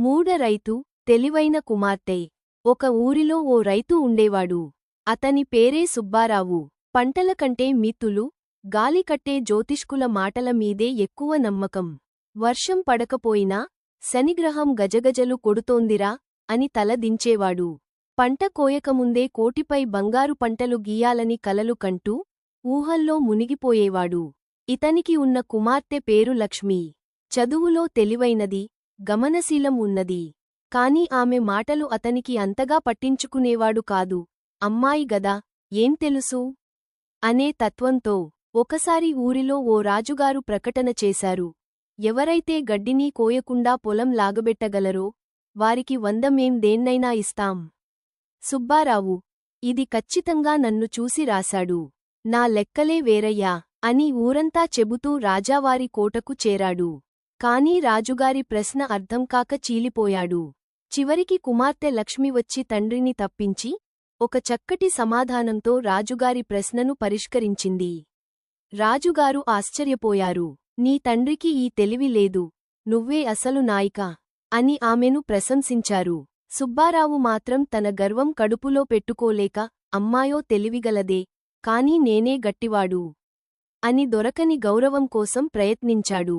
మూడ రైతు తెలివైన కుమార్తె. ఒక ఊరిలో ఓ రైతు ఉండేవాడు. అతని పేరే సుబ్బారావు. పంటల కంటే మిత్తులు గాలికట్టే జ్యోతిష్కుల మాటల మీదే ఎక్కువ నమ్మకం. వర్షం పడకపోయినా శనిగ్రహం గజగజలు కొడుతోందిరా అని తల దించేవాడు. పంట కోయకముందే కోటిపై బంగారు పంటలు గీయాలని కలలు కంటూ ఊహల్లో మునిగిపోయేవాడు. ఇతనికి ఉన్న కుమార్తె పేరు లక్ష్మి. చదువులో తెలివైనది గమనశీలం ఉన్నది. కాని ఆమె మాటలు అతనికి అంతగా పట్టించుకునేవాడు కాదు. అమ్మాయి గదా ఏం తెలుసు? అనే తత్వంతో ఒకసారి ఊరిలో ఓ రాజుగారు ప్రకటన చేశారు. ఎవరైతే గడ్డిని కోయకుండా పొలం లాగబెట్టగలరో వారికి వంద మేం దేన్నైనా ఇస్తాం. సుబ్బారావు ఇది ఖచ్చితంగా నన్ను చూసి రాశాడు. నా లెక్కలే వేరయ్యా అని ఊరంతా చెబుతూ రాజావారి కోటకు చేరాడు. కాని రాజుగారి ప్రశ్న అర్థంకాక చీలిపోయాడు. చివరికి కుమార్తె లక్ష్మి వచ్చి తండ్రిని తప్పించి ఒక చక్కటి సమాధానంతో రాజుగారి ప్రశ్నను పరిష్కరించింది. రాజుగారు ఆశ్చర్యపోయారు. నీ తండ్రికి ఈ తెలివి లేదు. నువ్వే అసలు నాయిక అని ఆమెను ప్రశంసించారు. సుబ్బారావు మాత్రం తన గర్వం కడుపులో పెట్టుకోలేక అమ్మాయో తెలివిగలదే కాని నేనే గట్టివాడు అని దొరకని గౌరవం కోసం ప్రయత్నించాడు.